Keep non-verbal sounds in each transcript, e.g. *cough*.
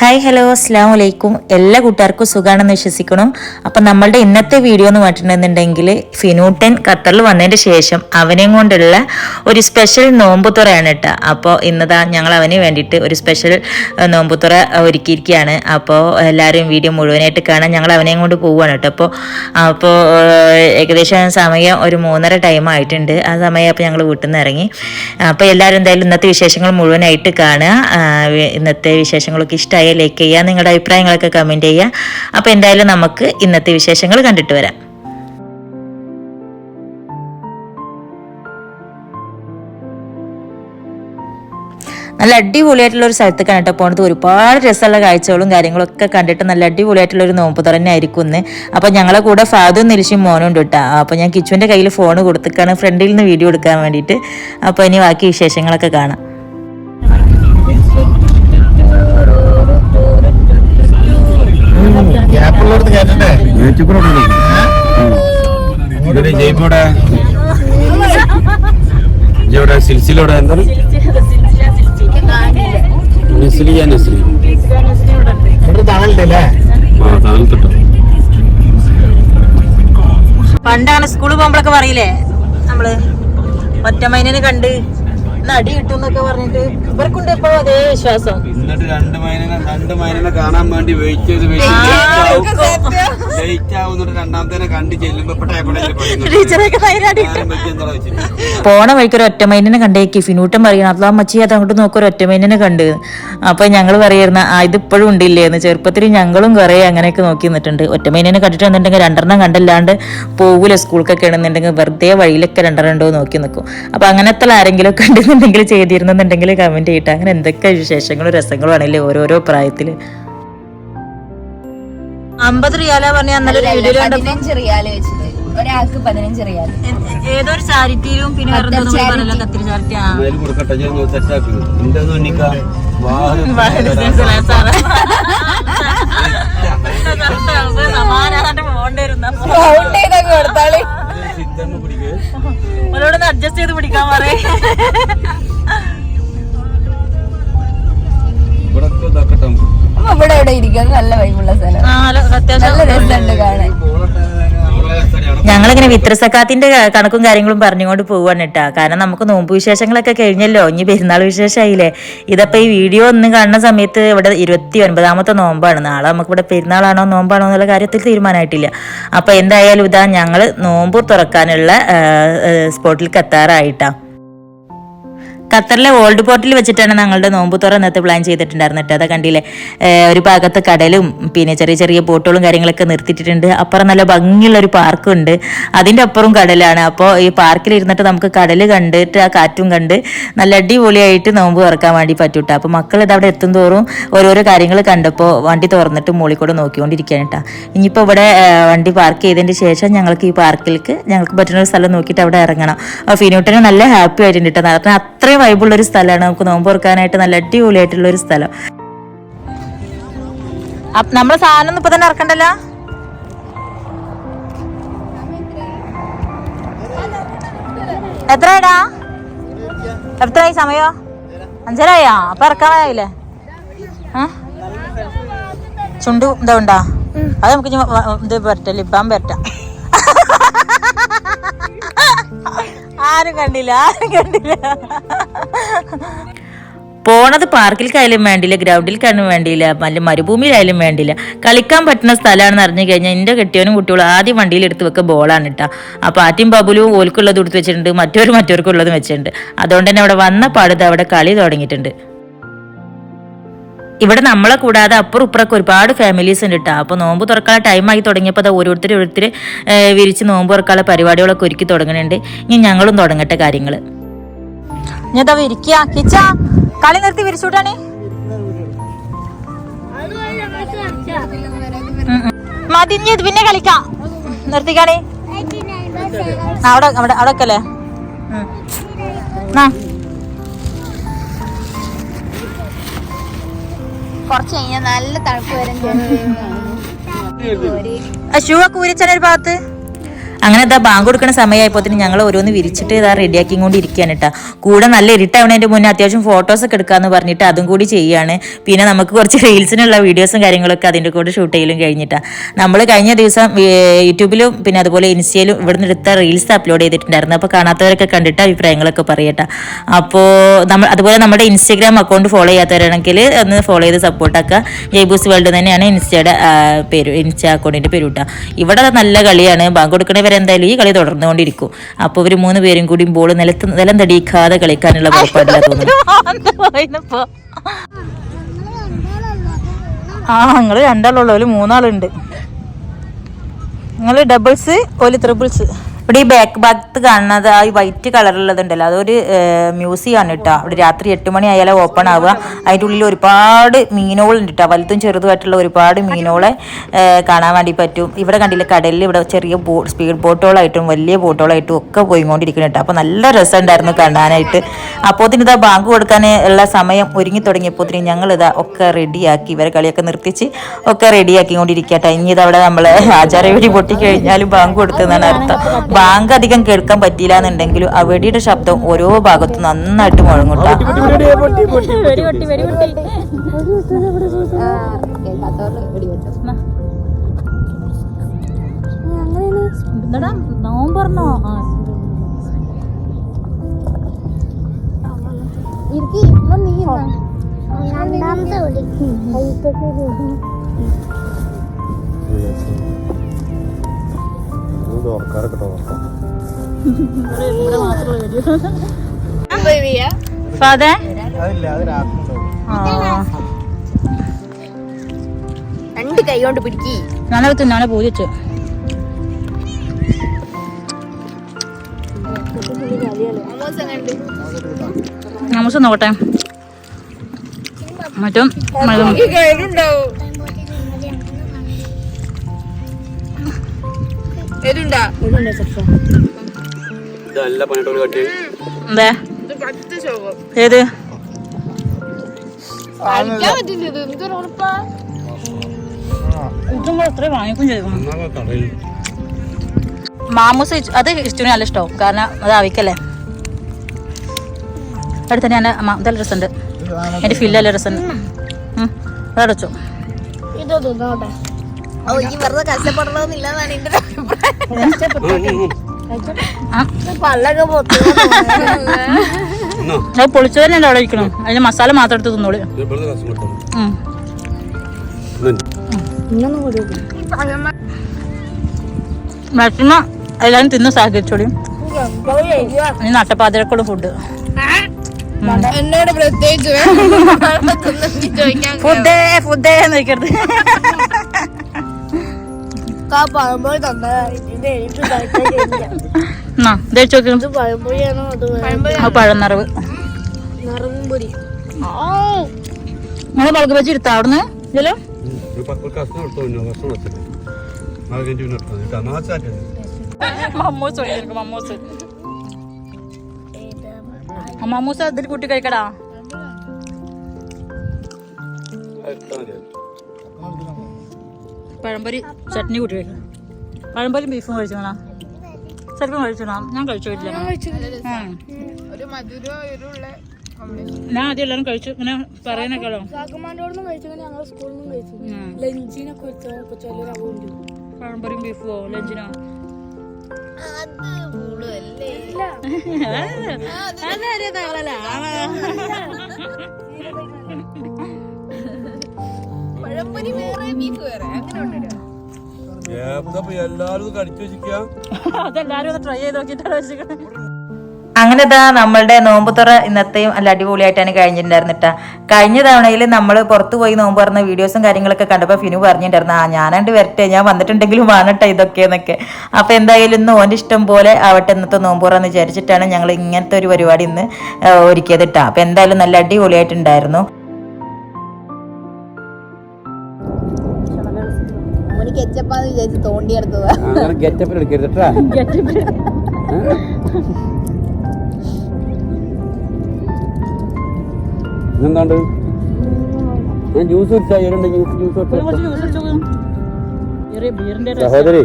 Hi hello അസ്സാം വലൈക്കും എല്ലാ കൂട്ടുകാർക്കും സുഖമാണെന്ന് വിശ്വസിക്കണം അപ്പം നമ്മളുടെ ഇന്നത്തെ വീഡിയോ എന്ന് പറഞ്ഞിട്ടുണ്ടെന്നുണ്ടെങ്കിൽ ഫിനൂട്ടൻ ഖത്തറിൽ വന്നതിന് ശേഷം അവനെയും കൊണ്ടുള്ള ഒരു സ്പെഷ്യൽ നോമ്പുത്തുറയാണ് കേട്ടോ. അപ്പോൾ ഇന്നതാ ഞങ്ങൾ അവന് വേണ്ടിയിട്ട് ഒരു സ്പെഷ്യൽ നോമ്പുത്തുറ ഒരുക്കിയിരിക്കുകയാണ്. അപ്പോൾ എല്ലാവരും വീഡിയോ മുഴുവനായിട്ട് കാണാൻ ഞങ്ങൾ അവനെയും കൊണ്ട് പോവുകയാണ് കേട്ടോ. അപ്പോൾ അപ്പോൾ ഏകദേശം സമയം ഒരു മൂന്നര ടൈം ആയിട്ടുണ്ട്. ആ സമയം അപ്പോൾ ഞങ്ങൾ വീട്ടിൽ നിന്ന് ഇറങ്ങി. അപ്പോൾ എല്ലാവരും എന്തായാലും ഇന്നത്തെ വിശേഷങ്ങൾ മുഴുവനായിട്ട് കാണുക. ഇന്നത്തെ വിശേഷങ്ങളൊക്കെ ഇഷ്ടമായ ലൈക്ക് ചെയ്യുക നിങ്ങളുടെ അഭിപ്രായങ്ങളൊക്കെ കമന്റ് ചെയ്യുക. അപ്പോൾ എന്തായാലും നമുക്ക് ഇന്നത്തെ വിശേഷങ്ങൾ കണ്ടിട്ട് വരാം. നല്ല അടിപൊളിയായിട്ടുള്ള ഒരു സ്ഥലത്തേക്കാണ് കേട്ടോ പോണത്. ഒരുപാട് രസമുള്ള കാഴ്ചകളും കാര്യങ്ങളൊക്കെ കണ്ടിട്ട് നല്ല അടിപൊളിയായിട്ടുള്ള ഒരു നോമ്പ് തുറന്നെ ആയിരിക്കും ഇന്ന്. അപ്പോൾ ഞങ്ങളെ കൂടെ ഫാദും നിലിശും മോനും ഉണ്ട് കേട്ടോ. അപ്പോൾ ഞാൻ കിച്ചുവിന്റെ കയ്യിൽ ഫോൺ കൊടുത്തിക്കാണ് ഫ്രണ്ടിൽ നിന്ന് വീഡിയോ എടുക്കാൻ വേണ്ടിയിട്ട്. അപ്പോൾ ഇനി ബാക്കി വിശേഷങ്ങളൊക്കെ കാണാം. ഗ്യാപ്പുള്ളടത്ത് കയറ്റണ്ടേ? ഇവിടെ ജയ്പോടെ ഇവിടെ സിൽസിലോടെ എന്താണ് നസ്ലിയ നസ്ലി ഇവിടെ തണലുണ്ടല്ലേ ആ പണ്ടാണ് സ്കൂളിൽ പോകുമ്പോഴൊക്കെ പറയില്ലേ? നമ്മൾ ഒറ്റമൈനനെ കണ്ട് അടി കിട്ടും എന്നൊക്കെ പറഞ്ഞിട്ട് ഇവർക്കുണ്ട് ഇപ്പൊ അതേ വിശ്വാസം. എന്നിട്ട് രണ്ട് മൈനനെ രണ്ട് മൈനനെ കാണാൻ വേണ്ടി വെയിറ്റ് ചെയ്ത് ആവുന്നിട്ട് രണ്ടാമത്തേനെ കണ്ട് ചെല്ലുമ്പോ പോണ വഴിക്ക് ഒരു ഒറ്റമൈനനെ കണ്ടേക്ക് ഫിനൂട്ടം പറയണം അതാ മച്ചി അത് അങ്ങോട്ട് നോക്കി ഒരു ഒറ്റമൈനനെ കണ്ട്. അപ്പൊ ഞങ്ങൾ പറയുന്ന ആ ഇത് ഇപ്പോഴും ഉണ്ടില്ലേ? എന്ന് ചെറുപ്പത്തിൽ ഞങ്ങളും കുറെ അങ്ങനെയൊക്കെ നോക്കി നിന്നിട്ടുണ്ട്. ഒറ്റമൈനനെ കണ്ടിട്ട് എന്നുണ്ടെങ്കിൽ രണ്ടെണ്ണം കണ്ടല്ലാണ്ട് പോകൂല സ്കൂൾക്കൊക്കെ ആണെന്നുണ്ടെങ്കിൽ വെറുതെ വഴിയിലൊക്കെ രണ്ടെണ്ണം ഉണ്ടോ നോക്കി നിൽക്കും അപ്പൊ അങ്ങനത്തെ ആരെങ്കിലും ഒക്കെ ഉണ്ടെന്നുണ്ടെങ്കിൽ ചെയ്തിരുന്നെന്നുണ്ടെങ്കിൽ കമന്റ് ചെയ്തിട്ട് അങ്ങനെ എന്തൊക്കെ വിശേഷങ്ങളും രസങ്ങളും ആണല്ലേ ഓരോരോ പ്രായത്തിൽ. അമ്പത് റിയാല പറഞ്ഞ അന്നലെ ഒരു വീഡിയോ പതിനഞ്ച് റിയാല വെച്ചിട്ട്. ഒരാൾക്ക് പതിനഞ്ച് റിയാല. ഏതൊരു ചാരിറ്റിയിലും പിന്നെ കത്തിരി ചാരിറ്റി *laughs* *laughs* *laughs* കൊടുത്താളി. പിടിക്കുക അഡ്ജസ്റ്റ് ചെയ്ത് പിടിക്കാൻ പറയേ. ഇവിടെ ഇവിടെ ഇരിക്കാൻ നല്ല വൈബുള്ള സ്ഥലം. നല്ല രസമുണ്ട് കാണാൻ. ഞങ്ങളിങ്ങനെ വിത്രസക്കാത്തിന്റെ കണക്കും കാര്യങ്ങളും പറഞ്ഞുകൊണ്ട് പോവാണ് കേട്ടാ കാരണം നമുക്ക് നോമ്പ് വിശേഷങ്ങളൊക്കെ കഴിഞ്ഞല്ലോ. ഇനി പെരുന്നാൾ വിശേഷമായില്ലേ ഇതപ്പോ ഈ വീഡിയോ ഒന്ന് കാണുന്ന സമയത്ത് ഇവിടെ ഇരുപത്തി ഒൻപതാമത്തെ നോമ്പാണ്. നാളെ നമുക്ക് ഇവിടെ പെരുന്നാളാണോ നോമ്പാണോ എന്നുള്ള കാര്യത്തിൽ തീരുമാനമായിട്ടില്ല. അപ്പൊ എന്തായാലും ഇതാ ഞങ്ങൾ നോമ്പ് തുറക്കാനുള്ള സ്പോട്ടിൽ എത്താറായിട്ടാ ഖത്തറിലെ ഓൾഡ് പോർട്ടിൽ വെച്ചിട്ടാണ് ഞങ്ങളുടെ നോമ്പ് തുറ ഇന്നത്തെ പ്ലാൻ ചെയ്തിട്ടുണ്ടായിരുന്നു കേട്ടോ. അതാ കണ്ടില്ലേ? ഒരു ഭാഗത്ത് കടലും പിന്നെ ചെറിയ ചെറിയ ബോട്ടുകളും കാര്യങ്ങളൊക്കെ നിർത്തിയിട്ടുണ്ട് അപ്പുറം നല്ല ഭംഗിയുള്ള ഒരു പാർക്കും ഉണ്ട് അതിന്റെ അപ്പുറം കടലാണ്. അപ്പോൾ ഈ പാർക്കിൽ ഇരുന്നിട്ട് നമുക്ക് കടൽ കണ്ടിട്ട് ആ കാറ്റും കണ്ട് നല്ല അടിപൊളിയായിട്ട് നോമ്പ് തുറക്കാൻ വേണ്ടി പറ്റൂട്ടോ അപ്പോൾ മക്കൾ ഇത് അവിടെ എത്തും തോറും ഓരോരോ കാര്യങ്ങൾ കണ്ടപ്പോൾ വണ്ടി തുറന്നിട്ട് മുകളിൽ കൂടെ നോക്കിക്കൊണ്ടിരിക്കുകയാണ് കേട്ടോ ഇനിയിപ്പോൾ ഇവിടെ വണ്ടി പാർക്ക് ചെയ്തതിന് ശേഷം ഞങ്ങൾക്ക് ഈ പാർക്കിലേക്ക് ഞങ്ങൾക്ക് പറ്റുന്ന ഒരു സ്ഥലം നോക്കിയിട്ട് അവിടെ ഇറങ്ങണം. അപ്പോൾ ഫിനൂട്ടിന് നല്ല ഹാപ്പി ആയിട്ടുണ്ട് കേട്ടോ അത്രയും വൈബുള്ള ഒരു സ്ഥലമാണ് നമുക്ക് നോമ്പ് തുറക്കാനായിട്ട് നല്ല അടിപൊളിയായിട്ടുള്ള ഒരു സ്ഥലം. നമ്മളെ സാധനം ഇപ്പൊ തന്നെ ഇറക്കണ്ടല്ലോ? എത്രയാടാ? എത്രയായി സമയോ? അഞ്ചരായോ? അപ്പൊ ഇറക്കാറായില്ലേ? ചുണ്ടു എന്താ ഉണ്ടാ? അത് നമുക്ക് ഇത് വരട്ടെ ഇപ്പം വരട്ടെ. ആരും കണ്ടില്ല ആരും കണ്ടില്ല. പോണത് കയലും വേണ്ടില്ല ഗ്രൗണ്ടിൽ ഗ്രൗണ്ടിലേക്കായാലും വേണ്ടിയില്ല നല്ല മരുഭൂമിയിലായാലും വേണ്ടില്ല കളിക്കാൻ പറ്റുന്ന സ്ഥലമാണെന്ന് അറിഞ്ഞു കഴിഞ്ഞാൽ എന്റെ കെട്ടിയവനും കുട്ടികളും ആദ്യം വണ്ടിയിൽ എടുത്ത് വെക്കുക ബോളാണ് കേട്ടോ. അപ്പോൾ ആറ്റും ബബുലും ഓൽക്കുള്ളത് എടുത്ത് വെച്ചിട്ടുണ്ട് മറ്റൊരു മറ്റവർക്കുള്ളതും വെച്ചിട്ടുണ്ട്. അതുകൊണ്ട് തന്നെ അവിടെ വന്ന പാടത്ത് അവിടെ കളി തുടങ്ങിയിട്ടുണ്ട്. ഇവിടെ നമ്മളെ കൂടാതെ അപ്പുറം ഇപ്പുറൊക്കെ ഒരുപാട് ഫാമിലീസ് ഉണ്ട് കേട്ടോ അപ്പോൾ നോമ്പ് തുറക്കാനുള്ള ടൈമായി തുടങ്ങിയപ്പോൾ അത് ഓരോരുത്തർ ഓരോരുത്തർ വിരിച്ച് നോമ്പ് തുറക്കാനുള്ള പരിപാടികളൊക്കെ ഒരുക്കി തുടങ്ങുന്നുണ്ട് ഇനി ഞങ്ങളും തുടങ്ങട്ടെ കാര്യങ്ങൾ കളി നിർത്തി വിരിച്ചുവിട്ടാണേ മതി ഇനി ഇത് പിന്നെ കളിക്കാം. നിർത്തിക്കാണേ. ആ, അവിടെ അവിടെ അവിടെ ഒക്കെ അല്ലേ കുറച്ച് കഴിഞ്ഞാൽ നല്ല തണുപ്പ് വരും. ഷൂ ഒക്കെ ഊരിച്ചാൽ ഒരു ഭാഗത്ത്. അങ്ങനെ ഇതാ ബാങ്ക് കൊടുക്കുന്ന സമയമായപ്പോൾ ഞങ്ങൾ ഓരോന്ന് വിരിച്ചിട്ട് ഇതാ റെഡിയാക്കി കൊണ്ടിരിക്കുകയാണ് കേട്ടോ കൂടെ നല്ല ഇരുട്ടാവണതിന്റെ മുന്നേ അത്യാവശ്യം ഫോട്ടോസ് ഒക്കെ എടുക്കാന്ന് പറഞ്ഞിട്ട് അതും കൂടി ചെയ്യാണ്. പിന്നെ നമുക്ക് കുറച്ച് റീൽസിനുള്ള വീഡിയോസും കാര്യങ്ങളൊക്കെ അതിന്റെ കൂടെ ഷൂട്ട് ചെയ്യലും കഴിഞ്ഞിട്ടാണ് നമ്മൾ കഴിഞ്ഞ ദിവസം യൂട്യൂബിലും പിന്നെ അതുപോലെ ഇൻസ്റ്റയിലും ഇവിടുന്ന് എടുത്ത റീൽസ് അപ്ലോഡ് ചെയ്തിട്ടുണ്ടായിരുന്നു. അപ്പോൾ കാണാത്തവരൊക്കെ കണ്ടിട്ട് അഭിപ്രായങ്ങളൊക്കെ പറയട്ടെ. അപ്പോൾ നമ്മൾ അതുപോലെ നമ്മുടെ ഇൻസ്റ്റഗ്രാം അക്കൗണ്ട് ഫോളോ ചെയ്യാത്തവരാണെങ്കിൽ ഒന്ന് ഫോളോ ചെയ്ത് സപ്പോർട്ടാക്കുക ജയ്ബൂസ് വേൾഡ് തന്നെയാണ് ഇൻസ്റ്റയുടെ പേര് ഇൻസ്റ്റ അക്കൗണ്ടിന്റെ പേര് കിട്ടുക ഇവിടെ നല്ല കളിയാണ്. ബാങ്ക് കൊടുക്കണവരെ എന്തായാലും ഈ കളി തുടർന്നുകൊണ്ടിരിക്കും. അപ്പോൾ ഇവർ മൂന്ന് പേരും കൂടി ബോൾ നിലത്ത് നിലം തടിയിക്കാതെ കളിക്കാനുള്ള പുറപ്പാടില്ല തോന്നുന്നു. ആ നിങ്ങൾ രണ്ടാളുള്ളൂ ഒരു മൂന്നാളുണ്ട്. നിങ്ങൾ ഡബിൾസ് ഒരു ത്രിബിൾസ് ഇവിടെ ഈ ബാക്ക് ഭാഗത്ത് കാണുന്നത് ആ വൈറ്റ് കളറുള്ളതുണ്ടല്ലോ അതൊരു മ്യൂസിയം ആണ് കേട്ടോ അവിടെ രാത്രി എട്ട് മണി ആയാലും ഓപ്പൺ ആവുക. അതിന്റെ ഉള്ളിൽ ഒരുപാട് മീനുകളുണ്ട് കേട്ടോ വലുതും ചെറുതുമായിട്ടുള്ള ഒരുപാട് മീനുകളെ കാണാൻ വേണ്ടി പറ്റും. ഇവിടെ കണ്ടില്ല കടലിൽ ഇവിടെ ചെറിയ ബോ സ്പീഡ് ബോട്ടുകളായിട്ടും വലിയ ബോട്ടുകളായിട്ടും ഒക്കെ പോയിക്കൊണ്ടിരിക്കുന്നു കേട്ടോ അപ്പോൾ നല്ല രസമുണ്ടായിരുന്നു കാണാനായിട്ട്. അപ്പോൾ ഇതാ ബാങ്ക് കൊടുക്കാൻ ഉള്ള സമയം ഒരുങ്ങി തുടങ്ങിയപ്പോൾ ഞങ്ങൾ ഇതാ ഒക്കെ റെഡിയാക്കി ഇവരെ കളിയൊക്കെ നിർത്തിച്ച് ഒക്കെ റെഡിയാക്കി കൊണ്ടിരിക്കട്ടെ ഇനി ഇതവിടെ നമ്മൾ ആചാര പൊട്ടിക്കഴിഞ്ഞാലും പൊട്ടി കഴിഞ്ഞാലും ബാങ്ക് കൊടുക്കുന്നതാണ് അർത്ഥം. ബാങ്ക് അധികം കേൾക്കാൻ പറ്റിയില്ല എന്നുണ്ടെങ്കിലും ആ വെടിയുടെ ശബ്ദം ഓരോ ഭാഗത്തും നന്നായിട്ട് മുഴങ്ങുട്ട വെടിവെച്ചു നോമ്പറന്നോ ഓർക്കാറൊക്കെ ഓർക്കാം ഫാദേ? അതില്ല അത് രാത്രി രണ്ട് കൈ കൊണ്ട് പിടിക്കി. നാളെ തിന്നാളെ പൂജിച്ചു നമുക്ക് നോക്കട്ടെ. മറ്റും ഇതല്ല പണിട്ടോട് കട്ടി എന്താ? ഏത്? മാമൂസ് അത് ഇഷ്ടത്തിന് നല്ല ഇഷ്ടമാവും കാരണം അത് ആവിക്കല്ലേ? അവിടെ തന്നെ നല്ല അമ്മ എന്റെ രസമുണ്ട് എന്റെ ഫില്ലെല്ലാം രസമുണ്ട് അതടച്ചോ ഓ വെറുതെ എന്റെ പള്ളൊക്കെ പൊത്തു അത് അവിടെ ഇരിക്കണം അതിന് മസാല മാത്രം എടുത്ത് തിന്നോളൂ. മാക്സിമം എല്ലാവരും തിന്ന്. സഹകരിച്ചോളി. ഇനി നട്ടപ്പാതിരക്കുള്ള ഫുഡ് എന്നോട് പ്രത്യേകിച്ച് ഫുഡേ ഫുഡേ നോക്കരുത് പഴംപൊഴി തന്നെ എന്നാ ദേച്ചു നോക്ക്. പഴംപൊഴിയാണോ അത് ആ പഴം നിറവ് നിറമ്പൊരി നമ്മളെ മുളക് വെച്ച് എടുത്താ അവിടുന്ന്? മമ്മൂസ് അതിൽ കൂട്ടി കഴിക്കടാ. പഴംപൊരി ചട്നി കൂട്ടി കഴിക്കണം പഴംപൊരി ബീഫും കഴിച്ചോണാ ചെറുപ്പം കഴിച്ചോണാ ഞാൻ കഴിച്ചിട്ടില്ല. ഞാൻ ആദ്യം എല്ലാവരും കഴിച്ചു. ഇങ്ങനെ പറയാനൊക്കെയാണോ പഴംപൊരിയും ബീഫോ ലഞ്ചിനോ? അതെ അതെ കഴിച്ചു വേറെ ബീഫ് വേറെ. അങ്ങനെ ഉണ്ടല്ലോ എല്ലാരും കടിച്ചു വെച്ചിരിക്കുക അതെല്ലാരും ഒന്ന് ട്രൈ ചെയ്ത് നോക്കിയിട്ടാണ് വെച്ചിരിക്കുന്നത് അങ്ങനെ ഇതാ നമ്മളുടെ നോമ്പ് തുറ ഇന്നത്തെയും നല്ല അടിപൊളിയായിട്ടാണ് കഴിഞ്ഞിട്ടുണ്ടായിരുന്നിട്ട കഴിഞ്ഞ തവണയിൽ നമ്മൾ പുറത്തു പോയി നോമ്പ് പറഞ്ഞ വീഡിയോസും കാര്യങ്ങളൊക്കെ കണ്ടപ്പോൾ ഫിനു പറഞ്ഞിട്ടുണ്ടായിരുന്നു ആ ഞാനാണ്ട് വരട്ടെ ഞാൻ വന്നിട്ടുണ്ടെങ്കിലും വാങ്ങട്ടെ ഇതൊക്കെ എന്നൊക്കെ അപ്പോൾ എന്തായാലും ഇന്ന് ഓന്റെ ഇഷ്ടം പോലെ ആവട്ടെ ഇന്നത്തെ നോമ്പ് തുറ എന്ന് വിചാരിച്ചിട്ടാണ് ഞങ്ങൾ ഇങ്ങനത്തെ ഒരു പരിപാടി ഇന്ന് ഒരുക്കിയത് കേട്ടോ അപ്പോൾ എന്തായാലും നല്ല അടിപൊളിയായിട്ടുണ്ടായിരുന്നു. അവന് കെച്ചപ്പാന്ന് വിചാരിച്ച് തോണ്ടിയെടുത്തതാ അങ്ങനെ ഗെറ്റപ്പിൽ എടുക്കരുത് കേട്ടാ എന്താണ്ട് ഞാൻ ജ്യൂസ് കുടിച്ചാ സഹോദരി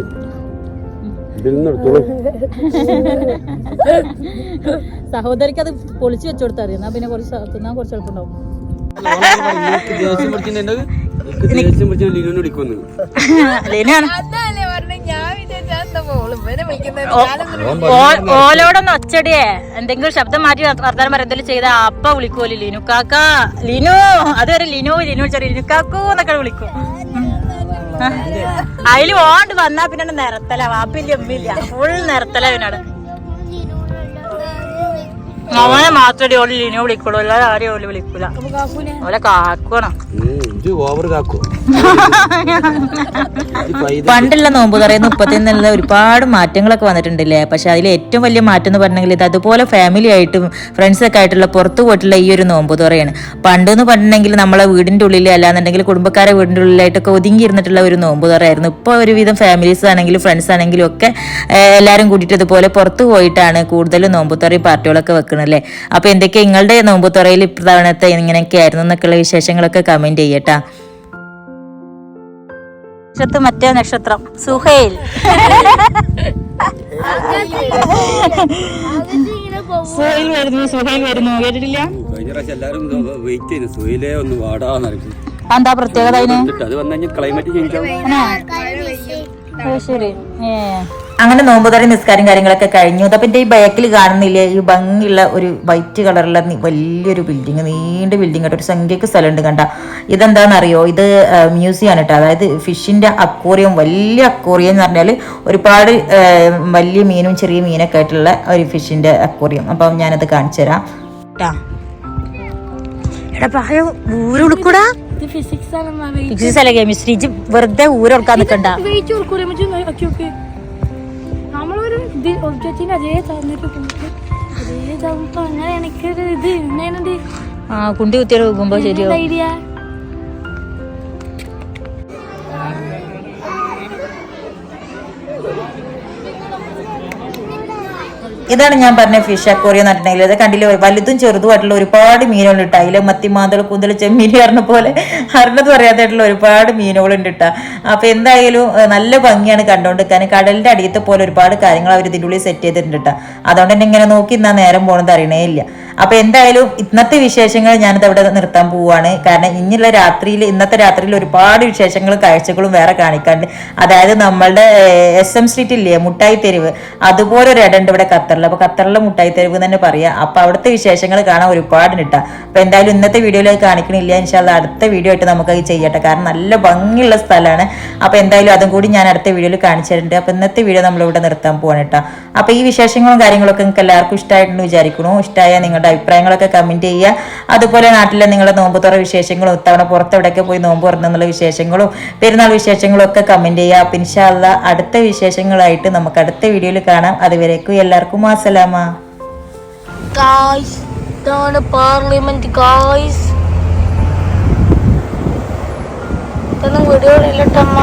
ഇതിൽ നിന്ന് എടുത്തോളൂ. സഹോദരിക്ക് അത് പൊളിച്ചു വെച്ചു കൊടുത്താൽ പിന്നെ കുറച്ച് തിന്നാൻ കുറച്ച് എളുപ്പമുണ്ടാവും. *laughs* ഓലോടൊന്ന് ഒച്ചടിയേ. എന്തെങ്കിലും ശബ്ദം മാറ്റി വർ- വർത്താനം പറയുന്നതിൽ ചെയ്ത അപ്പ വിളിക്കുമല്ലോ ലിനു കാക്ക. ലിനു അതുവരെ ലിനു ലിനു വിളിച്ചാൽ ലിനു കാക്കൂ എന്നൊക്കെ വിളിക്കും. അതിൽ ഓണ്ട് വന്നാ പിന്നെ നിരത്തല വാപ്പില്ല ഉമ്മില്ല ഫുൾ നിരത്തല അവനെ മാത്രമേ ഓൾ ലിനോ വിളിക്കുള്ളൂ. അല്ലാതെ ആരെയും ഓൽ വിളിക്കൂല. ഓലെ കാക്കണം ഇത് ഓവർ കാക്കോ *laughs* പണ്ടുള്ള നോമ്പ് തുറയുന്ന നിന്നുള്ള ഒരുപാട് മാറ്റങ്ങളൊക്കെ വന്നിട്ടുണ്ടല്ലേ? പക്ഷെ അതിൽ ഏറ്റവും വലിയ മാറ്റം എന്ന് പറഞ്ഞെങ്കിൽ ഇത് അതുപോലെ ഫാമിലി ആയിട്ടും ഫ്രണ്ട്സൊക്കെ ആയിട്ടുള്ള പുറത്തു പോയിട്ടുള്ള ഈ ഒരു നോമ്പ് തുറയാണ് പണ്ട് എന്ന് പറഞ്ഞിട്ടുണ്ടെങ്കിൽ നമ്മളെ വീടിന്റെ ഉള്ളിൽ അല്ലാന്നുണ്ടെങ്കിൽ കുടുംബക്കാരെ വീടിന്റെ ഉള്ളിലായിട്ടൊക്കെ ഒതുങ്ങി ഇരുന്നിട്ടുള്ള ഒരു നോമ്പ് തുറയായിരുന്നു ഇപ്പോൾ ഒരുവിധം ഫാമിലീസ് ആണെങ്കിലും ഫ്രണ്ട്സ് ആണെങ്കിലും ഒക്കെ എല്ലാരും എല്ലാവരും കൂടിയിട്ട് ഇതുപോലെ പുറത്തു പോയിട്ടാണ് കൂടുതലും നോമ്പ് തുറയും പാർട്ടികളൊക്കെ വെക്കണല്ലേ അപ്പൊ എന്തൊക്കെ നിങ്ങളുടെ നോമ്പ് തുറയിൽ ഇത്തവണത്തെ ഇങ്ങനെയൊക്കെ ആയിരുന്നു എന്നൊക്കെയുള്ള വിശേഷങ്ങളൊക്കെ കമന്റ് ചെയ്യട്ടാ. നക്ഷത്രം മറ്റേ നക്ഷത്രം സുഹേൽ. സുഹൈൽ വരുന്നു സുഹൈൽ വരുന്നു. കേട്ടിട്ടില്ല? കഴിഞ്ഞ പ്രാവശ്യം എല്ലാവരും വെയിറ്റ് ചെയ്തു. ഒന്ന് വാടാന്ന് എന്താ പ്രത്യേകത അതിന്? അത് വന്നു കഴിഞ്ഞാൽ ക്ലൈമറ്റ് ചേഞ്ച് ആവും. ശരി. അങ്ങനെ നോമ്പുതറി നിസ്കാരം കാര്യങ്ങളൊക്കെ കഴിഞ്ഞു. അപ്പൊ എന്റെ ഈ ബാക്കിൽ കാണുന്നില്ലേ ഈ ഭംഗിയുള്ള ഒരു വൈറ്റ് കളറുള്ള വലിയൊരു ബിൽഡിങ് നീണ്ട ബിൽഡിംഗ് ആയിട്ട് ഒരു സംഖ്യക്ക് സ്ഥലമുണ്ട് കണ്ട. ഇതെന്താണെന്നറിയോ? ഇത് മ്യൂസിയം ആണ് കേട്ടോ. അതായത് ഫിഷിന്റെ അക്വോറിയം വലിയ അക്വോറിയം എന്ന് പറഞ്ഞാൽ ഒരുപാട് വലിയ മീനും ചെറിയ മീനൊക്കെ ആയിട്ടുള്ള ഒരു ഫിഷിന്റെ അക്വോറിയം അപ്പം ഞാനത് കാണിച്ചു തരാം. എടാ ഊരുളുക്കൂടാ? ഇത് ഫിസിക്സ് ആണ് ഫിസിക്സ് അല്ല കെമിസ്ട്രി വെറുതെ ഊരൊടുക്കാൻ നിൽക്കണ്ട ഇത് ഒബ്ജക്റ്റിന് അതേ തന്നിട്ട് പോയിട്ട് അതേ തന്നപ്പോ അങ്ങനെ എനിക്കൊരു ഇത് ഇന്നേനുണ്ട് ആ കുണ്ടി കുത്തിയാൽ പോകുമ്പോ ശരിയോ ഇതാണ് ഞാൻ പറഞ്ഞ ഫിഷ് അക്വോറിയം എന്ന് പറഞ്ഞിട്ടുണ്ടെങ്കിൽ. അത് കണ്ടില്ല വലുതും ചെറുതുമായിട്ടുള്ള ഒരുപാട് മീനുകൾ ഇട്ട അതിലെ മത്തി മാന്തൾ കൂന്തൽ ചെമ്മീനി പറഞ്ഞ പോലെ അറിഞ്ഞത് പറയാത്തായിട്ടുള്ള ഒരുപാട് മീനുകളുണ്ട് ഉണ്ട് അപ്പോൾ അപ്പൊ എന്തായാലും നല്ല ഭംഗിയാണ് കണ്ടോണ്ടിരിക്കാൻ. കടലിന്റെ അടിയത്തെ പോലെ ഒരുപാട് കാര്യങ്ങൾ അവർ ഇതിന്റെ ഉള്ളിൽ സെറ്റ് ചെയ്തിട്ടുണ്ട് ട്ടാ. അതുകൊണ്ട് തന്നെ ഇങ്ങനെ നോക്കി ഇന്നാ നേരം പോകണമെന്ന് അറിയണേ ഇല്ല. അപ്പൊ എന്തായാലും ഇന്നത്തെ വിശേഷങ്ങൾ ഞാനിത് അവിടെ നിർത്താൻ പോവുകയാണ് കാരണം ഇനിയുള്ള രാത്രിയിൽ ഇന്നത്തെ രാത്രിയിൽ ഒരുപാട് വിശേഷങ്ങളും കാഴ്ചകളും വേറെ കാണിക്കാണ്ട് അതായത് നമ്മളുടെ എസ് എം സ്ട്രീറ്റ് ഇല്ലേ മുട്ടായി തെരുവ്. അതുപോലെ ഒരു ഇടണ്ട് ഇവിടെ ഖത്തറിൽ അപ്പൊ ഖത്തറിലെ മുട്ടായി തെരുവ് തന്നെ പറയാം. അപ്പൊ അവിടുത്തെ വിശേഷങ്ങൾ കാണാൻ ഒരുപാട് കിട്ടാം. അപ്പൊ എന്തായാലും ഇന്നത്തെ വീഡിയോയിൽ കാണിക്കണില്ല. ഇൻഷാല്ല അടുത്ത വീഡിയോ ആയിട്ട് നമുക്ക് അത് ചെയ്യട്ടെ. കാരണം നല്ല ഭംഗിയുള്ള സ്ഥലമാണ്. അപ്പൊ എന്തായാലും അതും കൂടി ഞാൻ അടുത്ത വീഡിയോയിൽ കാണിച്ചു തരുന്നുണ്ട് അപ്പൊ ഇന്നത്തെ വീഡിയോ നമ്മൾ ഇവിടെ നിർത്താൻ പോവാണ് കേട്ടോ. അപ്പൊ ഈ വിശേഷങ്ങളും കാര്യങ്ങളൊക്കെ നിങ്ങൾക്ക് എല്ലാവർക്കും ഇഷ്ടമായിട്ടുണ്ട് വിചാരിക്കണു ഇഷ്ടമായ നിങ്ങളുടെ അഭിപ്രായങ്ങളൊക്കെ കമന്റ് ചെയ്യുക. അതുപോലെ നാട്ടിലെ നിങ്ങളുടെ നോമ്പ് തുറ വിശേഷങ്ങളും ഇത്തവണ പുറത്തെവിടെയൊക്കെ പോയി നോമ്പ് തുറന്നുള്ള വിശേഷങ്ങളും പെരുന്നാൾ വിശേഷങ്ങളും ഒക്കെ കമന്റ് ചെയ്യുക. അപ്പം ഇൻഷാല്ല അടുത്ത വിശേഷങ്ങളായിട്ട് നമുക്ക് അടുത്ത വീഡിയോയിൽ കാണാം. അതുവരേക്കും എല്ലാവർക്കും അസലാമ ഇതാണ് പാർലമെന്റ് ഗായ്സ് വീഡിയോ ഇല്ലട്ടമ്മ